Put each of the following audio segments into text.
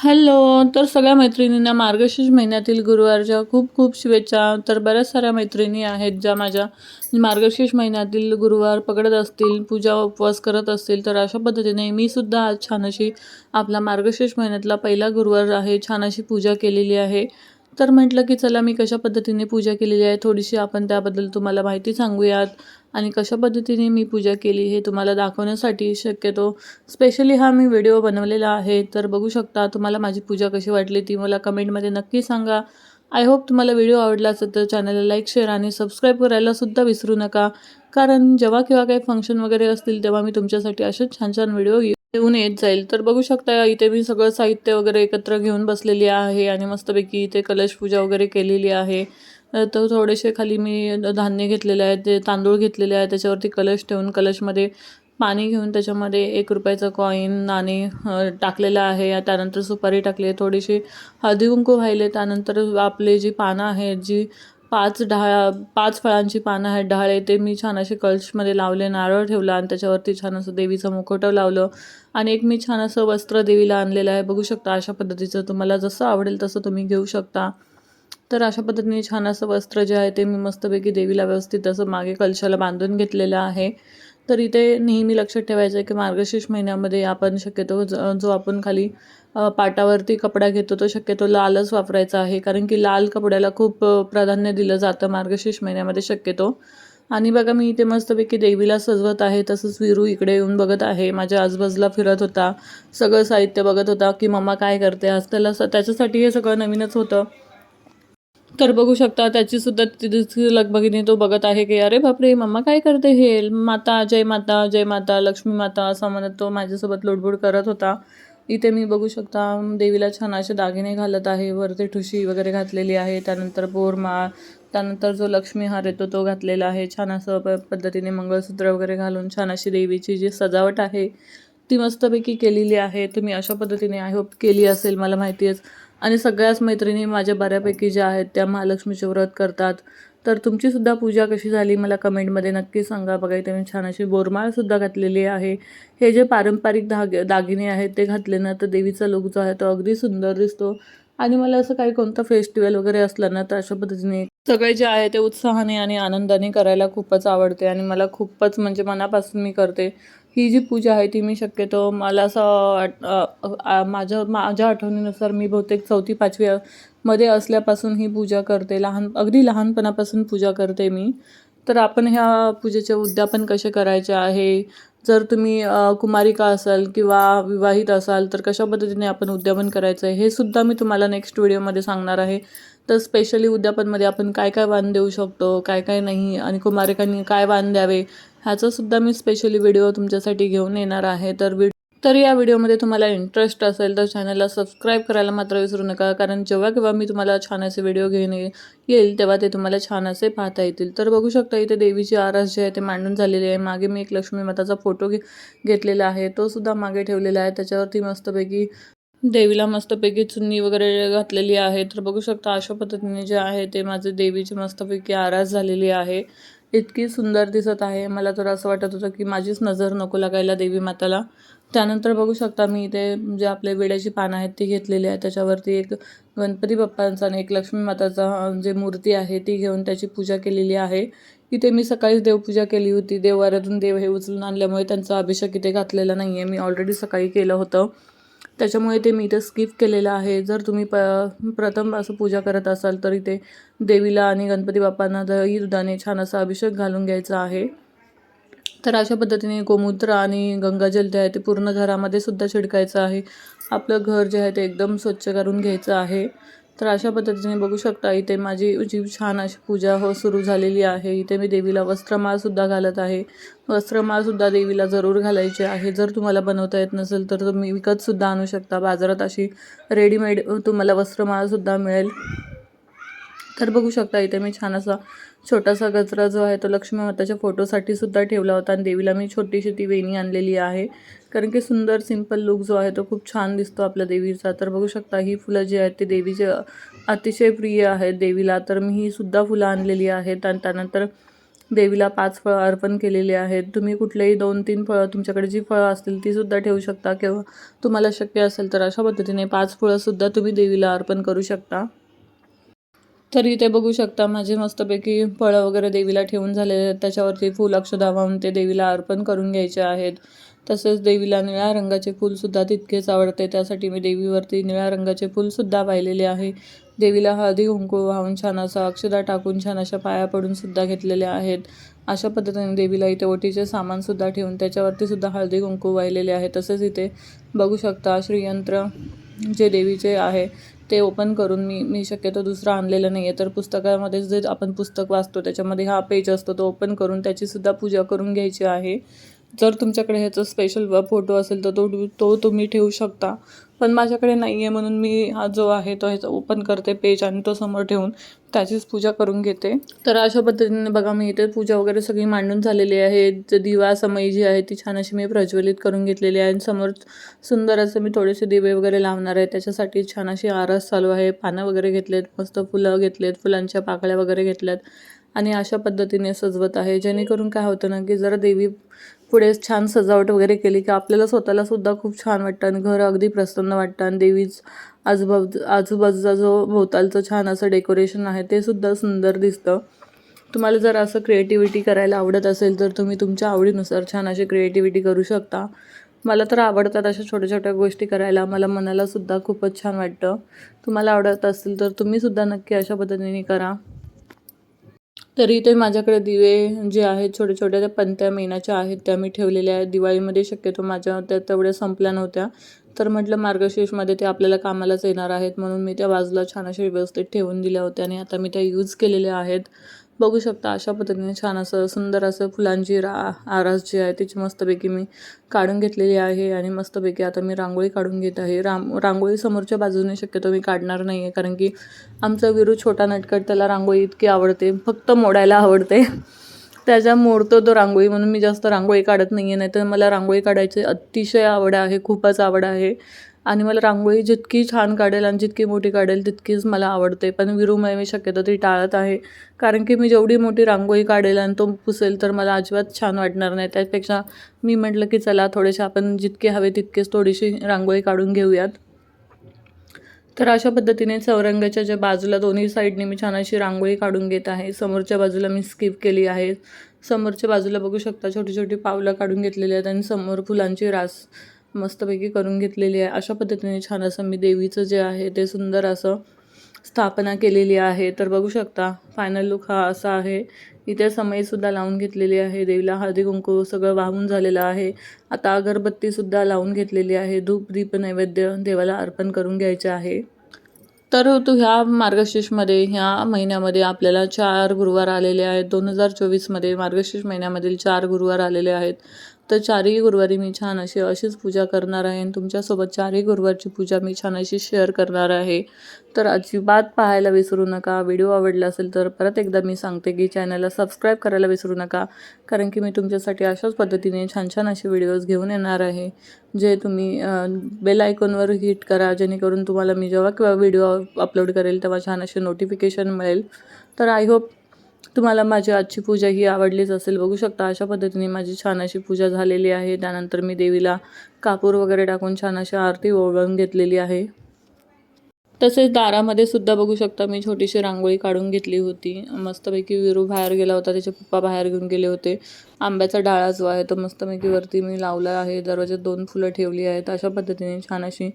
Hello तर सगळ्या मैत्रिणींना मार्गशीर्ष महिन्यातील गुरुवारच्या खूप खूप शुभेच्छा. तर बऱ्याच साऱ्या मैत्रिणी आहेत ज्या माझ्या मार्गशीर्ष महिन्यातील गुरुवार पकडत असतील पूजा उपवास करत असतील तर अशा पद्धतीने मी सुद्धा आज छान अशी आपला मार्गशीर्ष महिन्यातला पहिला गुरुवार आहे. छान अशी पूजा केलेली आहे. तर म्हटलं की चला मी कशा पद्धतीने पूजा केलेली आहे थोडीशी आपण त्याबद्दल तुम्हाला माहिती सांगूयात. आणि कशा पद्धतीने मी पूजा केली हे तुम्हाला दाखवण्यासाठी शक्यतो स्पेशली हा मी व्हिडिओ बनवलेला आहे. तर बघू शकता तुम्हाला माझी पूजा कशी वाटली ती मला कमेंटमध्ये नक्की सांगा. आय होप तुम्हाला व्हिडिओ आवडला असेल तर चॅनलला लाईक शेअर आणि सबस्क्राईब करायला सुद्धा विसरू नका. कारण जेव्हा केव्हा काही फंक्शन वगैरे असतील तेव्हा मी तुमच्यासाठी असेच छान छान व्हिडिओ येऊन येत जाईल. तर बघू शकता इथे मी सगळं साहित्य वगैरे एकत्र घेऊन बसलेली आहे आणि मस्तपैकी इथे कलश पूजा वगैरे केलेली आहे. तर थोडेसे खाली मी धान्य घेतलेले आहेत ते तांदूळ घेतलेले आहे त्याच्यावरती कलश ठेवून कलशमध्ये पाणी घेऊन त्याच्यामध्ये एक रुपयाचं कॉईन नाणे टाकलेलं आहे. त्यानंतर सुपारी टाकली आहे. थोडीशी हळदी कुंकू व्हायले. त्यानंतर आपले जी पानं आहेत जी पाच ढाळ पाच फळांची पानं आहेत ढाळे ते मी छान असे कलशमध्ये लावले नारळ ठेवला आणि त्याच्यावरती छान असं देवीचं मुखवटं लावलं आणि एक मी छान असं वस्त्र देवीला आणलेलं आहे. बघू शकता अशा पद्धतीचं तुम्हाला जसं आवडेल तसं तुम्ही घेऊ शकता. तर अशा पद्धतीने छान असं वस्त्र जे आहे ते मी मस्तपैकी देवीला व्यवस्थित असं मागे कलशाला बांधून घेतलेलं आहे. तर इथे नेहमी लक्षात ठेवायचं आहे की मार्गशीर्ष महिन्यामध्ये आपण शक्यतो जो आपण खाली पाटावरती कपडा घेतो तो शक्यतो लालच वापरायचा आहे. कारण की लाल कपड्याला खूप प्राधान्य दिलं जातं मार्गशीर्ष महिन्यामध्ये शक्यतो. आणि बघा मी इथे मस्तपैकी देवीला सजवत आहे. तसंच विरू इकडे येऊन बघत आहे. माझ्या आजूबाजूला फिरत होता. सगळं साहित्य बघत होता की मम्मा काय करते आज? त्याला त्याच्यासाठी हे सगळं नवीनच होतं. तर बघू शकता. त्याची सुद्धा तिथे लगबगीने तो बघत आहे की अरे बापरे मम्मा काय करते हे? माता जय माता जय माता लक्ष्मी माता असं म्हणत तो माझ्यासोबत लोडबोड करत होता. इथे मी बघू शकता देवीला छान असे दागिने घालत आहे. वरती ठुशी वगैरे घातलेली आहे. त्यानंतर बोरमाळ. त्यानंतर जो लक्ष्मी हार येतो तो घातलेला आहे. छान असं प पद्धतीने मंगळसूत्र वगैरे घालून छान अशी देवीची जी सजावट आहे ती मस्तपैकी केलेली आहे. तुम्ही अशा पद्धतीने आय होप केली असेल. मला माहिती आहे. आणि सगळ्याच मैत्रिणी माझ्या बऱ्यापैकी ज्या आहेत त्या महालक्ष्मीचे व्रत करतात. तर तुमचीसुद्धा पूजा कशी झाली मला कमेंटमध्ये नक्की सांगा. बघा इथे मी छान अशी बोरमाळसुद्धा घातलेली आहे. हे जे पारंपरिक धाग दागिने आहेत ते घातले ना तर देवीचा लुक जो आहे तो अगदी सुंदर दिसतो. आणि मला असं काही कोणतं फेस्टिवल वगैरे असलं ना तर अशा पद्धतीने सगळे जे आहे ते उत्साहाने आणि आनंदाने करायला खूपच आवडते. आणि मला खूपच म्हणजे मनापासून मी करते. ही जी पूजा आहे ती मी शक्यतो मला असं माझ्या माझ्या आठवणीनुसार मी बहुतेक चौथी पाचवी मध्ये असल्यापासून ही पूजा करते. लहान अगदी लहानपणापासून पूजा करते मी. तर आपण ह्या पूजेचे उद्यापन कसे करायचे आहे? जर तुम्ही कुमारिका असाल किंवा विवाहित असाल तर कशा पद्धतीने आपण उद्यापन करायचं आहे? हे सुद्धा मी तुम्हाला नेक्स्ट व्हिडिओमध्ये सांगणार आहे. तर स्पेशली उद्यापनमध्ये आपण काय काय वाण देऊ शकतो काय काय नाही आणि कुमारिकांनी काय वाण द्यावे? ह्याचासुद्धा मी स्पेशली व्हिडिओ तुमच्यासाठी घेऊन येणार आहे. तर व्हिडिओ तर या व्हिडिओमध्ये तुम्हाला इंटरेस्ट असेल तर चॅनलला सबस्क्राईब करायला मात्र विसरू नका. कारण जेव्हा केव्हा मी तुम्हाला छान असे व्हिडिओ घेऊन येईल तेव्हा ते तुम्हाला छान असे पाहता येतील. तर बघू शकता इथे देवीची आरास जे आहे ते मांडून झालेली आहे. मागे मी एक लक्ष्मी माताचा फोटो घे घेतलेला आहे. तो सुद्धा मागे ठेवलेला आहे. त्याच्यावरती मस्तपैकी देवीला मस्तपैकी चुन्नी वगैरे घातलेली आहे. तर बघू शकता अशा पद्धतीने जे आहे ते माझे देवीची मस्तपैकी आरास झालेली आहे. इतकी सुंदर दिसत आहे. मला तर असं वाटत होतं की माझीच नजर नको लागायला देवी माताला. त्यानंतर बघू शकता मी इथे जे आपले वेड्याची पानं आहेत ती घेतलेली आहे त्याच्यावरती एक गणपती बाप्पांचा आणि एक लक्ष्मी माताचा जे मूर्ती आहे ती घेऊन त्याची पूजा केलेली आहे. इथे मी सकाळीच देवपूजा केली होती. देवारातून देव हे उचलून आणल्यामुळे त्यांचा अभिषेक इथे घातलेला नाही आहे मी ऑलरेडी सकाळी केलं होतं. त्याच्यामुळे ते मी इथं स्किप केलेलं आहे. जर तुम्ही प प्रथम असं पूजा करत असाल तर इथे देवीला आणि गणपती बाप्पांना दही दुधाने छान असा अभिषेक घालून घ्यायचा आहे. तर अशा पद्धतीने गोमूत्र आणि गंगाजल जे आहे ते पूर्ण घरामध्ये सुद्धा छिडकायचं आहे. आपलं घर जे आहे ते एकदम स्वच्छ करून घ्यायचं आहे. तर अशा पद्धतीने बघू शकता इथे माझी जी छान अशी पूजा हो सुरू झालेली आहे. इथे मी देवीला वस्त्रमाळसुद्धा घालत आहे. वस्त्रमाळसुद्धा देवीला जरूर घालायची आहे. जर तुम्हाला बनवता येत नसेल तर तुम्ही विकतसुद्धा आणू शकता. बाजारात अशी रेडीमेड तुम्हाला वस्त्रमाळसुद्धा मिळेल. तर बघू शकता इथे मी छान असा छोटासा गजरा जो आहे तो लक्ष्मी माताच्या फोटोसाठी सुद्धा ठेवला होता आणि देवीला मी छोटीशी ती वेणी आणलेली आहे. कारण की सुंदर सिंपल लुक जो आहे तो खूप छान दिसतो आपल्या देवीचा. तर बघू शकता ही फुलं जी आहेत ती देवीचे अतिशय प्रिय आहेत देवीला. तर मी ही सुद्धा फुलं आणलेली आहेत आणि त्यानंतर देवीला पाच फळं अर्पण केलेली आहेत. तुम्ही कुठलेही दोन तीन फळं तुमच्याकडे जी फळं असतील ती सुद्धा ठेवू शकता किंवा तुम्हाला शक्य असेल तर अशा पद्धतीने पाच फळंसुद्धा तुम्ही देवीला अर्पण करू शकता. तर इथे बघू शकता. माझे मस्तपैकी फळं वगैरे देवीला ठेवून झाले आहेत. त्याच्यावरती फूल अक्षदा वाहून ते देवीला अर्पण करून घ्यायचे आहेत. तसेच देवीला निळ्या रंगाचे फूलसुद्धा तितकेच आवडते. त्यासाठी मी देवीवरती निळ्या रंगाचे फूलसुद्धा वाहिलेले आहे. देवीला हळदी कुंकू वाहून छान असं अक्षदा टाकून छान अशा पाया पडून सुद्धा घेतलेले आहेत. अशा पद्धतीने देवीला इथे ओटीचे सामानसुद्धा ठेवून त्याच्यावरती सुद्धा हळदी कुंकू वाहिलेले आहे. तसेच इथे बघू शकता श्रीयंत्र जे देवीचे आहे. ते ओपन करून मी मी शक्यतो दुसरं आणलेलं नाही आहे तर पुस्तकामध्ये जे आपण पुस्तक वाचतो त्याच्यामध्ये हा पेज असतो तो ओपन करून त्याचीसुद्धा पूजा करून घ्यायची आहे. जर तुमच्याकडे ह्याचा स्पेशल फोटो असेल तर तो तो तुम्ही ठेवू शकता. पण माझ्याकडे नाही आहे म्हणून मी हा जो आहे तो ह्याचा ओपन करते पेज आणि तो समोर ठेवून त्याचीच पूजा करून घेते. तर अशा पद्धतीने बघा मी इथे पूजा वगैरे सगळी मांडून झालेली आहे. दिवा समई जी आहे ती छान अशी मी प्रज्वलित करून घेतलेली आहे आणि समोर सुंदर असं मी थोडेसे दिवे वगैरे लावणार आहे. त्याच्यासाठी छान अशी आरस चालू आहे. पानं वगैरे घेतलेत मस्त फुलं घेतलेत फुलांच्या पाकळ्या वगैरे घेतल्यात आणि अशा पद्धतीने सजवत आहे. जेणेकरून काय होतं ना की जरा देवी पुढे छान सजावट वगैरे केली की आपल्याला स्वतःला सुद्धा खूप छान वाटतं आणि घर अगदी प्रसन्न वाटतं आणि देवीच आजूबाजू आजूबाजूचा जो भोवतालचं छान असं डेकोरेशन आहे ते सुद्धा सुंदर दिसतं. तुम्हाला जर असं क्रिएटिव्हिटी करायला आवडत असेल तर तुम्ही तुमच्या आवडीनुसार छान अशी क्रिएटिव्हिटी करू शकता. मला तर आवडतात अशा छोट्या छोट्या गोष्टी करायला. मला मनालासुद्धा खूपच छान वाटतं. तुम्हाला आवडत असेल तर तुम्हीसुद्धा नक्की अशा पद्धतीने करा. तरी ते माझ्याकडे दिवे जे आहेत छोट्या छोट्या त्या पंत्या मेणाच्या आहेत त्या मी ठेवलेल्या आहेत. दिवाळीमध्ये शक्यतो माझ्या त्या तेवढ्या संपल्या नव्हत्या. तर म्हटलं मार्गशीर्षमध्ये ते आपल्याला कामालाच येणार आहेत म्हणून मी त्या बाजूला छान अशा व्यवस्थित ठेवून दिल्या होत्या आणि आता मी त्या यूज केलेल्या आहेत. बघू शकता अशा पद्धतीने छान असं सुंदर असं फुलांची रा आरास जी आहे तिची मस्तपैकी मी काढून घेतलेली आहे आणि मस्तपैकी आता मी रांगोळी काढून घेत आहे. राम रांगोळी समोरच्या बाजूने शक्यतो मी काढणार नाही आहे कारण की आमचा विरू छोटा नटकट त्याला रांगोळी इतकी आवडते फक्त मोडायला आवडते. त्याच्या मोडतो तो रांगोळी म्हणून मी जास्त रांगोळी काढत नाही आहे नाही तर मला रांगोळी काढायची अतिशय आवड आहे खूपच आवड आहे. आणि मला रांगोळी जितकी छान काढेल आणि जितकी मोठी काढेल तितकीच मला आवडते. पण विरुमय मी शक्यतो ती टाळत आहे. कारण की मी जेवढी मोठी रांगोळी काढेल आणि तो पुसेल तर मला अजिबात छान वाटणार नाही. त्यापेक्षा मी म्हटलं की चला थोडेसे आपण जितके हवे तितकेच थोडीशी रांगोळी काढून घेऊयात. तर अशा पद्धतीने चौरंगाच्या ज्या बाजूला दोन्ही साईडने मी छान अशी रांगोळी काढून घेत आहे. समोरच्या बाजूला मी स्किप केली आहे. समोरच्या बाजूला बघू शकता छोटी छोटी पावलं काढून घेतलेली आहेत आणि समोर फुलांची रास मस्तपैकी करून घेतलेली आहे. अशा पद्धतीने छान असं मी देवीचं जे आहे ते सुंदर असं स्थापना केलेली आहे. तर बघू शकता फायनल लुक हा असा आहे. इथे समईसुद्धा लावून घेतलेली आहे. देवीला हळदी कुंकू सगळं वाहून झालेलं आहे. आता अगरबत्तीसुद्धा लावून घेतलेली आहे. धूप दीप नैवेद्य देवाला अर्पण करून घ्यायचे आहे. तर ऋतू ह्या मार्गशीर्षमध्ये ह्या महिन्यामध्ये आपल्याला चार गुरुवार आलेले आहेत. दोन हजार चोवीसमध्ये मार्गशीर्ष महिन्यामधील चार गुरुवार आलेले आहेत. तर चारही गुरुवारी मी छान अशी अशीच पूजा करणार आहे आणि तुमच्यासोबत चारही गुरुवारची पूजा मी छान अशी शेअर करणार आहे. तर अजिबात पाहायला विसरू नका. व्हिडिओ आवडला असेल तर परत एकदा मी सांगते की चॅनलला सबस्क्राईब करायला विसरू नका. कारण की मी तुमच्यासाठी अशाच पद्धतीने छान छान असे व्हिडिओज घेऊन येणार आहे. जे तुम्ही बेल आयकॉनवर हिट करा जेणेकरून तुम्हाला मी जेव्हा किंवा व्हिडिओ अपलोड करेल तेव्हा छान असे नोटिफिकेशन मिळेल. तर आय होप तुम्हाला माझी आजची पूजा ही आवडलीच असेल बघू शकता अशा पद्धतीने माझी छान अशी पूजा झालेली आहे. त्यानंतर मी देवीला कापूर वगैरे टाकून छान अशी आरती ओळवून घेतलेली आहे. तसेच दारामध्ये सुद्धा बघू शकता मी छोटीशी रांगोळी काढून घेतली होती. मस्तपैकी विरू बाहेर गेला होता त्याचे पप्पा बाहेर घेऊन गेले होते. आंब्याचा डाळा जो आहे तो मस्तपैकी वरती मी लावला आहे. दरवाजात दोन फुलं ठेवली आहेत. अशा पद्धतीने छान अशी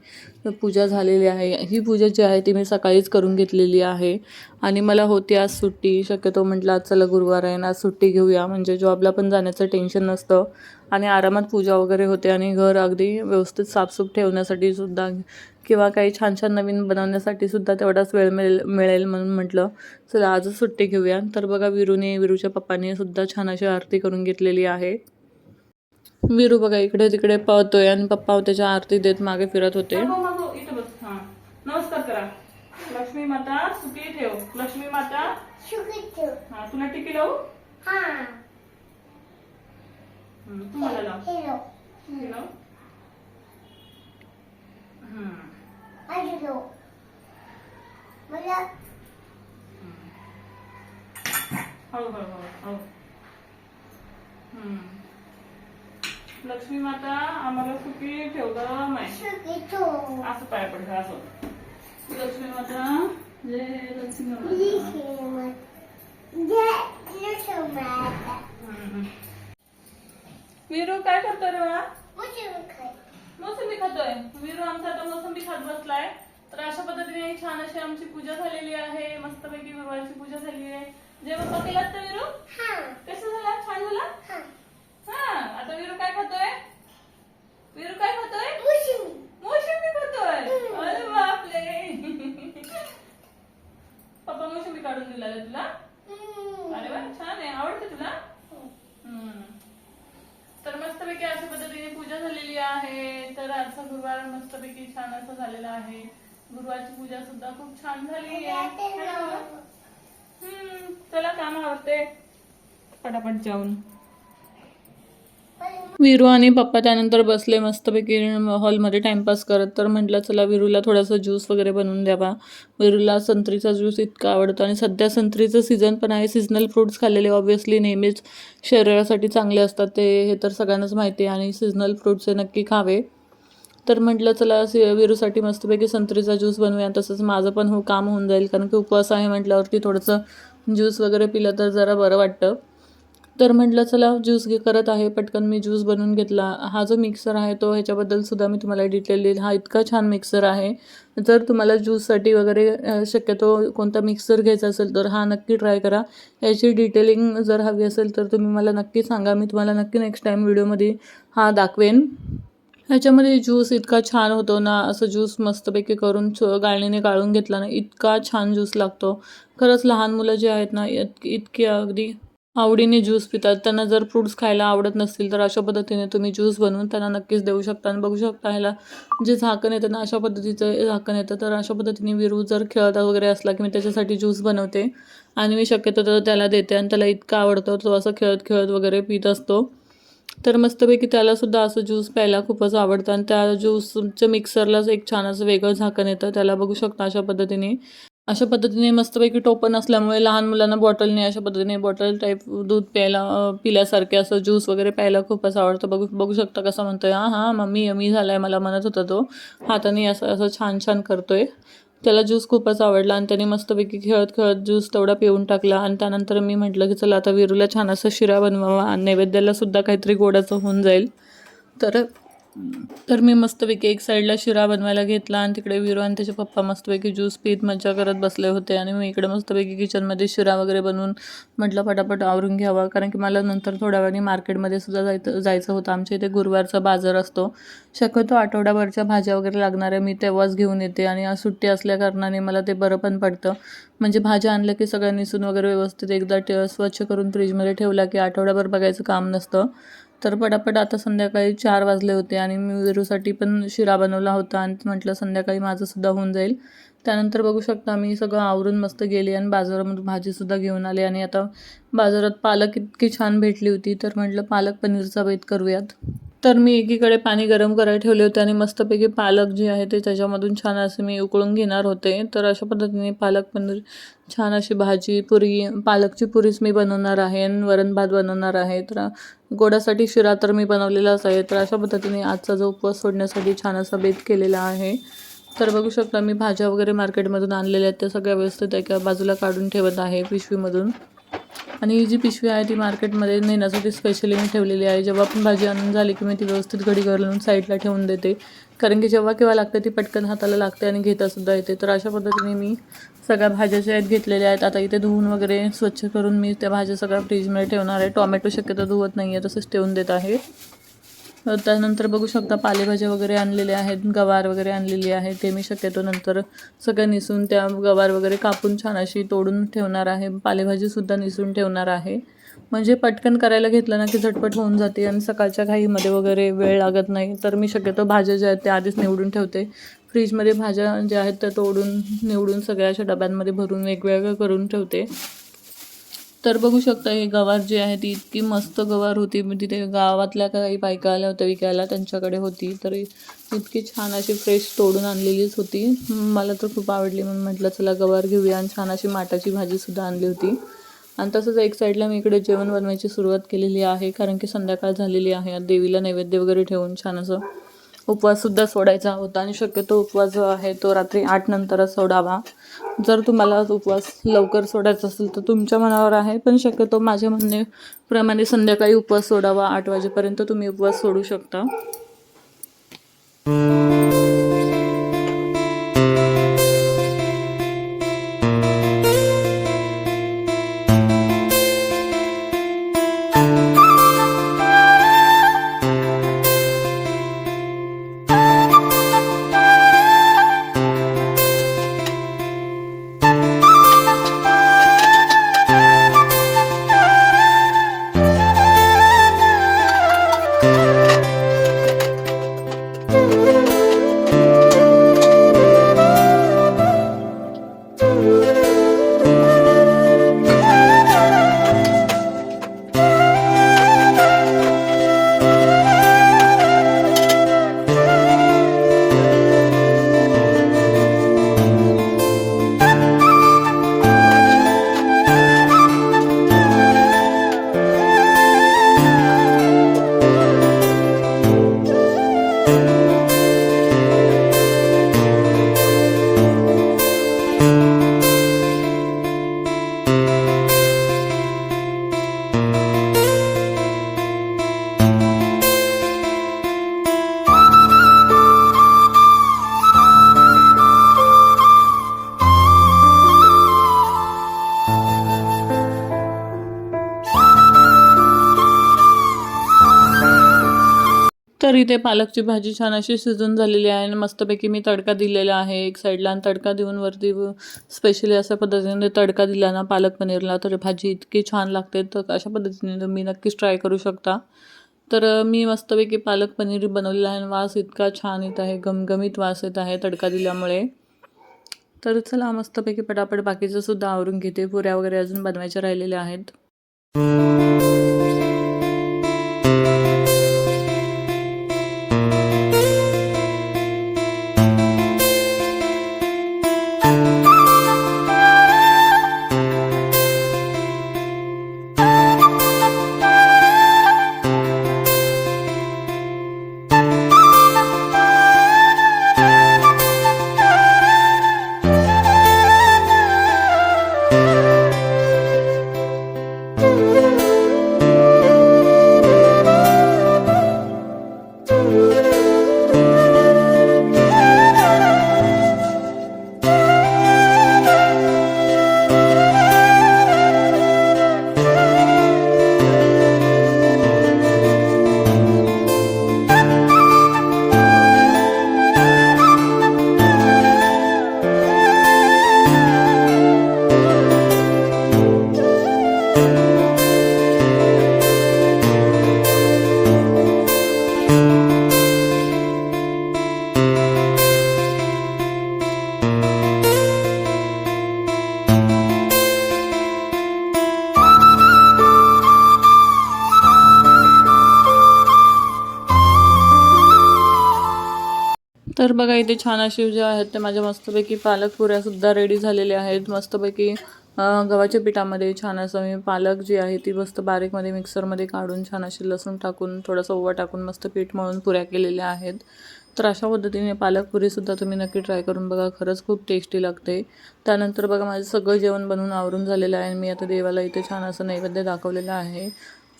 पूजा झालेली आहे. ही पूजा जी आहे ती मी सकाळीच करून घेतलेली आहे. आणि मला होती आज सुट्टी. शक्यतो म्हटलं आज चला गुरुवार आहे ना आज सुट्टी घेऊया. म्हणजे जॉबला पण जाण्याचं टेन्शन नसतं. आणि आरामात पूजा वगैरे होते आणि घर अगदी व्यवस्थित साफसूफ ठेवण्यासाठी सुद्धा किंवा काही छान छान नवीन बनवण्यासाठी सुद्धा तेवढाच वेळ मिळेल मिळेल म्हणून म्हटलं. चला आजच सुट्टी घेऊया. तर बघा विरूने विरूच्या पप्पाने सुद्धा छान अशी आरती करून घेतलेली आहे. विरू बघा इकडे तिकडे पळतोय आणि पप्पा त्याच्या आरती देत मागे फिरत होते. नमस्कार करा. लक्ष्मी माता सुखी ठेव. लक्ष्मी माता. हा तुला टिकी लावू? तुम्हाला लाव. टिकी लाव हळू हळू हळू हळू. लक्ष्मी माता आम्हाला सुखी ठेवलं माहिती असं पाय पड असं. लक्ष्मी माता जय लक्ष्मी माता. वीरू काय करतोय रे मोसंबी खातोय. वीरू आमचा आता मोसंबी खात बसलाय. तर अशा पद्धतीने छान अशी आमची पूजा झालेली आहे. मस्तपैकी विवाहाची पूजा झालेली आहे जे बाप्पा केलात तर वीरू कसं झाला छान झाला हा आता वीरू काय खातोय वीरू काय खातोय मोसंबी खातोय अरे बापले पप्पा मोसंबी काढून दिला रे तुला अरे वा छान आहे आवडते तुला हम्म. तर मस्तपैकी अशा पद्धतीने पूजा झालेली आहे तर आजचा गुरुवार मस्तपैकी छान असं झालेला आहे गुरुवारची पूजा सुद्धा खूप छान झाली आहे है ना बाबा? हम्म. चला काम आवडते पटापट जाऊन. विरू आणि पप्पा त्यानंतर बसले मस्तपैकी हॉलमध्ये टाइमपास करत. तर म्हटलं चला विरूला थोडासा ज्यूस वगैरे बनवून द्यावा विरूला संत्रीचा ज्यूस इतका आवडतो आणि सध्या संत्रीचं सीझन पण आहे. सीझनल फ्रुट्स खाल्लेले ऑब्व्हियसली नेहमीच शरीरासाठी चांगले असतात. ते हे तर सगळ्यांनाच माहिती आहे आणि सीझनल फ्रुट्स हे नक्की खावे. तर म्हटलं चला सी वीरूसाठी मस्तपैकी संत्रीचा ज्यूस बनवूया. तसंच माझं पण हो काम होऊन जाईल. कारण की उपवास आहे म्हटल्यावरती थोडंसं ज्यूस वगैरे पिलं तर जरा बरं वाटतं. तर म्हटलं चला ज्यूस घे करत आहे पटकन मी ज्यूस बनवून घेतला. हा जो मिक्सर आहे तो ह्याच्याबद्दल सुद्धा मी तुम्हाला डिटेल देईल. हा इतका छान मिक्सर आहे. जर तुम्हाला ज्यूससाठी वगैरे शक्यतो कोणता मिक्सर घ्यायचा असेल तर हा नक्की ट्राय करा. याची डिटेलिंग जर हवी असेल तर तुम्ही मला नक्की सांगा. मी तुम्हाला नक्की नेक्स्ट टाईम व्हिडिओमध्ये हा दाखवेन. ह्याच्यामध्ये ज्यूस इतका छान होतो ना असं ज्यूस मस्तपैकी करून छ गाळणीने गाळून घेतला ना इतका छान ज्यूस लागतो. खरंच लहान मुलं जे आहेत ना इत इतकी अगदी आवडीने ज्यूस पितात. त्यांना जर फ्रूट्स खायला आवडत नसतील तर अशा पद्धतीने तुम्ही ज्यूस बनवून त्यांना नक्कीच देऊ शकता आणि बघू शकता ह्याला जे झाकण येतं ना अशा पद्धतीचं झाकण येतं. तर अशा पद्धतीने विरू जर खेळता वगैरे असला की मी त्याच्यासाठी ज्यूस बनवते आणि मी शक्यतो तर त्याला देते आणि त्याला इतका आवडतं तो असं खेळत खेळत वगैरे पित असतो. तर मस्तपैकी त्यालासुद्धा असं ज्यूस प्यायला खूपच आवडतं आणि त्या ज्यूसच्या मिक्सरलाच एक छान असं वेगळं झाकण येतं. त्याला बघू शकता अशा पद्धतीने. अशा पद्धतीने मस्तपैकी टोपण असल्यामुळे लहान मुलांना बॉटलने अशा पद्धतीने बॉटल टाईप दूध प्यायला पिल्यासारखे असं ज्यूस वगैरे प्यायला खूपच आवडतं. बघू बघू शकता कसं म्हणतोय. हां हां मम्मी यमी झालाय मला म्हणत होता तो. हाताने असं असं छान छान करतोय. त्याला ज्यूस खूपच आवडला आणि त्याने मस्तपैकी खेळत खेळत ज्यूस तेवढा पिऊन टाकला. आणि त्यानंतर मी म्हटलं की चला आता विरूला छान असं शिरा बनवावा आणि नैवेद्याला सुद्धा काहीतरी गोडाचं होऊन जाईल. तर तर मी मस्तपैकी एक साईडला शिरा बनवायला घेतला आणि तिकडे विरो आणि त्याचे पप्पा मस्तपैकी ज्यूस पीत मज्जा करत बसले होते आणि मी इकडे मस्तपैकी किचनमध्ये शिरा वगैरे बनवून म्हटलं पटापट आवरून घ्यावा. कारण की मला नंतर थोड्या वेळाने मार्केटमध्ये सुद्धा जायचं जायचं होतं. आमच्या इथे गुरुवारचा बाजार असतो. शक्यतो आठवड्याभरच्या भाज्या वगैरे लागणाऱ्या मी तेव्हाच घेऊन येते आणि आज सुट्टी असल्या कारणाने मला ते बरं पण पडतं. म्हणजे भाज्या आणल्या की सगळ्या निसून वगैरे व्यवस्थित एकदा स्वच्छ करून फ्रीजमध्ये ठेवला की आठवड्याभर बघायचं काम नसतं. तर पटापट आता संध्याकाळी चार वाजले होते आणि मी विरूसाठी पण शिरा बनवला होता आणि म्हटलं संध्याकाळी माझंसुद्धा होऊन जाईल. त्यानंतर बघू शकता मी सगळं आवरून मस्त गेले आणि बाजारामधून भाजीसुद्धा घेऊन आले आणि आता बाजारात पालक इतकी छान भेटली होती तर म्हटलं पालक पनीरचा बेत करूयात. तर मी एकीकडे पाणी गरम करायला ठेवले होते आणि मस्तपैकी पालक जे आहे ते त्याच्यामधून छान असे मी उकळून घेणार होते. तर अशा पद्धतीने पालक पनीर छान अशी भाजी पुरी पालकची पुरीच मी बनवणार आहे आणि वरण भात बनवणार आहे. तर गोडासाठी शिरा तर मी बनवलेलाच आहे. तर अशा पद्धतीने आजचा जो उपवास सोडण्यासाठी छान असा बेत केलेला आहे. तर बघू शकता मी भाज्या वगैरे मार्केटमधून आणलेल्या आहेत. त्या सगळ्या व्यवस्थित एका बाजूला काढून ठेवत आहे पिशवीमधून. आणि ही जी पिशवी आहे ती मार्केटमध्ये नेण्यासाठी स्पेशली मी ठेवलेली आहे. जेव्हा पण भाजी आणून झाली की मी ती व्यवस्थित घडी घालून साईडला ठेवून देते. कारण की जेव्हा केव्हा लागते ती पटकन हाताला लागते आणि घेतासुद्धा येते. तर अशा पद्धतीने मी सगळ्या भाज्या ज्या आहेत घेतलेल्या आहेत. आता इथे धुवून वगैरे स्वच्छ करून मी त्या भाज्या सगळ्या फ्रीजमध्ये ठेवणार आहे. टॉमॅटो शक्यतो धुवत नाही आहे तसंच ठेवून देत आहे. त्यानंतर बघू शकता पालेभाज्या वगैरे आणलेल्या आहेत. गवार वगैरे आणलेली आहे. ते मी शक्यतो नंतर सगळ्या निसून त्या गवार वगैरे कापून छान अशी तोडून ठेवणार आहे. पालेभाजीसुद्धा निसून ठेवणार आहे. म्हणजे पटकन करायला घेतलं ना की झटपट होऊन जाते आणि सकाळच्या घाईमध्ये वगैरे वेळ लागत नाही. तर मी शक्यतो भाज्या ज्या आहेत त्या आधीच निवडून ठेवते. फ्रीजमध्ये भाज्या ज्या आहेत त्या तोडून निवडून सगळ्या अशा डब्यांमध्ये भरून वेगवेगळं करून ठेवते. तर बघू शकता हे गवार जी आहे ती इतकी मस्त गवार होती. मी तिथे गावातल्या काही बायका आल्या होत्या विकायला त्यांच्याकडे होती. तर इतकी छान अशी फ्रेश तोडून आणलेलीच होती. मला तर खूप आवडली. म्हणून म्हटलं चला गवार घेऊया आणि छान अशी माटाची भाजीसुद्धा आणली होती. आणि तसंच एक साईडला मी इकडे जेवण बनवायची सुरुवात केलेली आहे कारण की संध्याकाळ झालेली आहे. देवीला नैवेद्य वगैरे ठेवून छान असं उपवाससुद्धा सोडायचा होता आणि शक्यतो उपवास जो आहे तो रात्री आठ नंतरच सोडावा. जर तुम्हाला उपवास लवकर सोडायचा असेल तर तुमच्या मनावर आहे पण शक्यतो माझ्या म्हणण्याप्रमाणे संध्याकाळी उपवास सोडावा. आठ वाजेपर्यंत तुम्ही उपवास सोडू शकता. तर इथे पालकची भाजी छान अशी शिजून झालेली आहे आणि मस्तपैकी मी तडका दिलेला आहे. एक साईडला आणि तडका देऊन वरती स्पेशली अशा पद्धतीने तडका दिला ना पालक पनीरला तर भाजी इतकी छान लागते तर अशा पद्धतीने तुम्ही नक्कीच ट्राय करू शकता. तर मी मस्तपैकी पालक पनीर बनवलेला आहे आणि वास इतका छान येत आहे गमगमीत वास येत आहे तडका दिल्यामुळे. तर चला मस्तपैकी पटापट बाकीचं सुद्धा आवरून घेते. पुऱ्या वगैरे अजून बनवायच्या राहिलेल्या आहेत. तर बघा इथे छान अशी जे आहेत ते माझ्या मस्तपैकी पालक पुऱ्यासुद्धा रेडी झालेल्या आहेत. मस्तपैकी गव्हाच्या पिठामध्ये छान असं मी पालक जी आहे ती मस्त बारीकमध्ये मिक्सरमध्ये काढून छान अशी लसूण टाकून थोडासा ओवा टाकून मस्त पीठ मळून पुऱ्या केलेल्या आहेत. तर अशा पद्धतीने पालक पुरीसुद्धा तुम्ही नक्की ट्राय करून बघा खरंच खूप टेस्टी लागते. त्यानंतर बघा माझं सगळं जेवण बनवून आवरून झालेलं आहे मी आता देवाला इथे छान असं नैवेद्य दाखवलेलं आहे.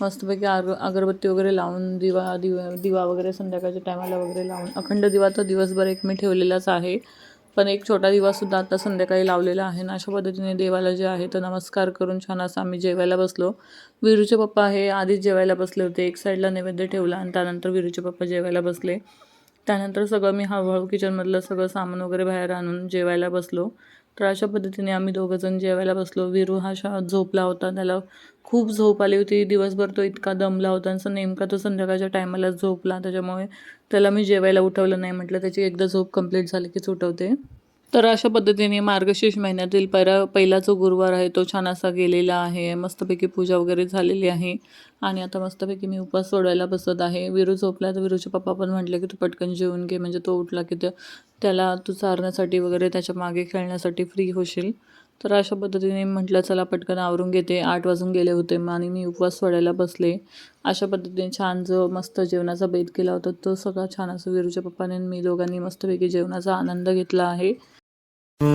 मस्तपैकी आग अगरबत्ती वगैरे लावून दिवा दिवा दिवा वगैरे संध्याकाळच्या टायमाला वगैरे लावून. अखंड दिवा तर दिवसभर एक मी ठेवलेलाच आहे. पण एक छोटा दिवासुद्धा आता संध्याकाळी लावलेला आहे ना अशा पद्धतीने देवाला जे आहे तर नमस्कार करून छान असं आम्ही जेवायला बसलो. विरूचे पप्पा हे आधीच जेवायला बसले होते. एक साईडला नैवेद्य ठेवला आणि त्यानंतर विरूचे पप्पा जेवायला बसले. त्यानंतर सगळं मी हळूहळू किचनमधलं सगळं सामान वगैरे बाहेर आणून जेवायला बसलो. तर अशा पद्धतीने आम्ही दोघंजण जेवायला बसलो. विरू हा शा झोपला होता. त्याला खूप झोप आली होती. दिवसभर तो इतका दमला होता आणि नेमका तो संध्याकाळच्या टायमाला झोपला. त्याच्यामुळे त्याला मी जेवायला उठवलं नाही म्हटलं. त्याची एकदा झोप कंप्लीट झाली कीच उठवते तर अशा पद्धतीने मार्गशीर्ष महिन्यातील पहिला पहिला जो गुरुवार आहे तो छान असा गेलेला आहे. मस्तपैकी पूजा वगैरे झालेली आहे. आणि आता मस्तपैकी मी उपवास सोडायला बसत आहे. विरू झोपला तर विरूचे पप्पा पण म्हटले की तू पटकन जेवून घे. म्हणजे तो उठला की त्याला तू चारण्यासाठी वगैरे त्याच्यामागे खेळण्यासाठी फ्री होशील. तर अशा पद्धतीने म्हटलं चला पटकन आवरून घेते. आठ वाजून गेले होते मग आणि मी उपवास सोडायला बसले. अशा पद्धतीने छान जो मस्त जेवणाचा बेत केला होता तो सगळा छान असं विरूच्या पप्पाने मी दोघांनी मस्तपैकी जेवणाचा आनंद घेतला आहे. तर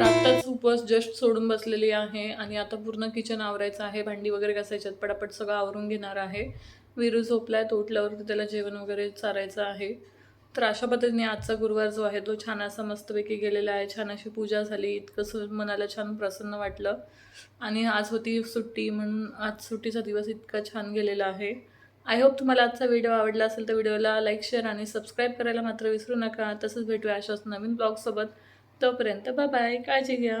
आत्ताच उपवास जस्ट सोडून बसलेली आहे आणि आता पूर्ण किचन आवरायचं आहे. भांडी वगैरे घासायच्यात. पटापट सगळं आवरून घेणार आहे. विरू झोपलाय. तो उठल्यावरती त्याला जेवण वगैरे चारायचं आहे. तर अशा पद्धतीने आजचा गुरुवार जो आहे तो छान असा मस्तपैकी गेलेला आहे. छान अशी पूजा झाली. इतकं मनाला छान प्रसन्न वाटलं. आणि आज होती सुट्टी म्हणून आज सुट्टीचा दिवस इतका छान गेलेला आहे. आय होप तुम्हाला आजचा व्हिडिओ आवडला असेल तर व्हिडिओला लाईक शेअर आणि सबस्क्राईब करायला मात्र विसरू नका. तसंच भेटूया अशाच नवीन ब्लॉगसोबत तोपर्यंत बाय बाय काळजी घ्या.